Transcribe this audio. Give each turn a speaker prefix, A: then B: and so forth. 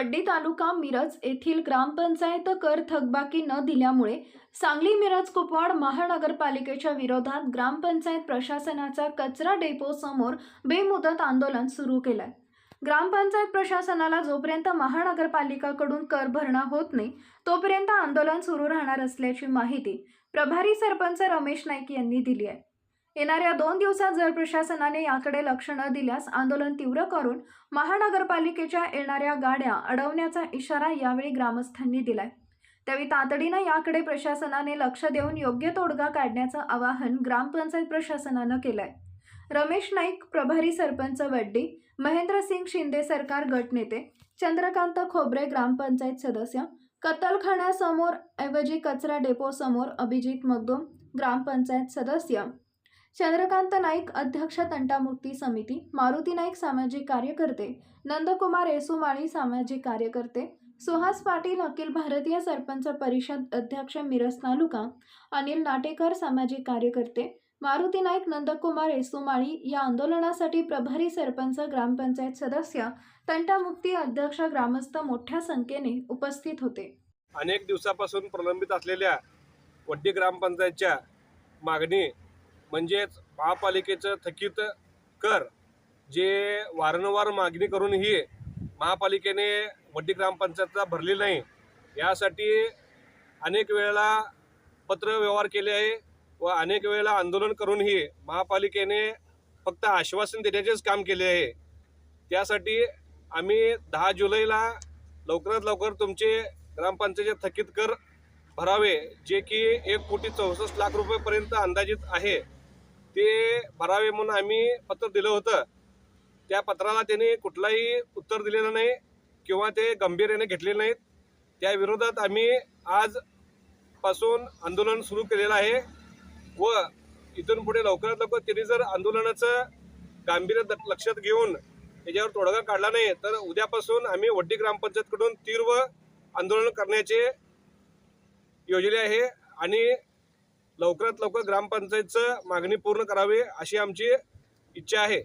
A: वड्डी तालुका मिरज येथील ग्रामपंचायत कर थकबाकी न दिल्यामुळे सांगली मिरज कुपवाड महानगरपालिकेच्या विरोधात ग्रामपंचायत प्रशासनाचा कचरा डेपो समोर बेमुदत आंदोलन सुरू केलंय. ग्रामपंचायत प्रशासनाला जोपर्यंत महानगरपालिकाकडून कर भरणा होत नाही तोपर्यंत आंदोलन सुरू राहणार असल्याची माहिती प्रभारी सरपंच रमेश नाईक यांनी दिली आहे. येणाऱ्या दोन दिवसात जर प्रशासनाने याकडे लक्ष न दिल्यास आंदोलन तीव्र करून महानगरपालिकेच्या येणाऱ्या गाड्या अडवण्याचा इशारा यावेळी ग्रामस्थांनी दिलाय. त्यावेळी तातडीनं याकडे प्रशासनाने लक्ष देऊन योग्य तोडगा काढण्याचं आवाहन ग्रामपंचायत प्रशासनानं केलंय. रमेश नाईक प्रभारी सरपंच वड्डी महेंद्रसिंग शिंदे सरकार गटनेते चंद्रकांत खोबरे ग्रामपंचायत सदस्य कत्तलखान्यासमोर ऐवजी कचरा डेपो समोर अभिजित मगदोम ग्रामपंचायत सदस्य चंद्रकांत नाईक अध्यक्ष तंटामुक्ती समिती मारुती नाईक सामाजिक कार्यकर्ते नंदकुमार येसुमाळी सामाजिक कार्यकर्ते सुहास पाटील अखिल भारतीय सरपंच परिषद अध्यक्ष मिरज तालुका अनिल नाटेकर सामाजिक कार्यकर्ते मारुती नाईक नंदकुमार येसुमाळी या आंदोलनासाठी प्रभारी सरपंच ग्रामपंचायत सदस्य तंटामुक्ती अध्यक्ष ग्रामस्थ मोठ्या संख्येने उपस्थित होते.
B: अनेक दिवसापासून प्रलंबित असलेल्या वड्डी ग्रामपंचायतच्या मागणी म्हणजेच महापालिकेचं थकीत कर जे वारंवार मागणी करूनही महापालिकेने वड्डी ग्रामपंचायतला भरली नाही यासाठी अनेक वेळेला पत्र व्यवहार केले आहे व अनेक वेळेला आंदोलन करूनही महापालिकेने फक्त आश्वासन देण्याचेच काम केले आहे. त्यासाठी आम्ही दहा जुलैला लवकरात लवकर तुमचे ग्रामपंचायतीचे थकीत कर भरावे जे की एक कोटी चौसष्ट लाख रुपयेपर्यंत अंदाजित आहे. ते भरावे म्हणून आम्ही पत्र दिलं होतं. त्या पत्राला त्यांनी कुठलाही उत्तर दिलेलं नाही किंवा ते गंभीर्याने घेतले नाहीत. त्या विरोधात आम्ही आजपासून आंदोलन सुरू केलेलं आहे व इथून पुढे लवकरात लवकर त्यांनी जर आंदोलनाचं गांभीर्य द- लक्षात घेऊन त्याच्यावर तोडगा काढला नाही तर उद्यापासून आम्ही वड्डी ग्रामपंचायतकडून तीव्र आंदोलन करण्याचे योजले आहे आणि लवकरात लवकर ग्रामपंचायतचं मागणी पूर्ण करावी अशी आमची इच्छा आहे.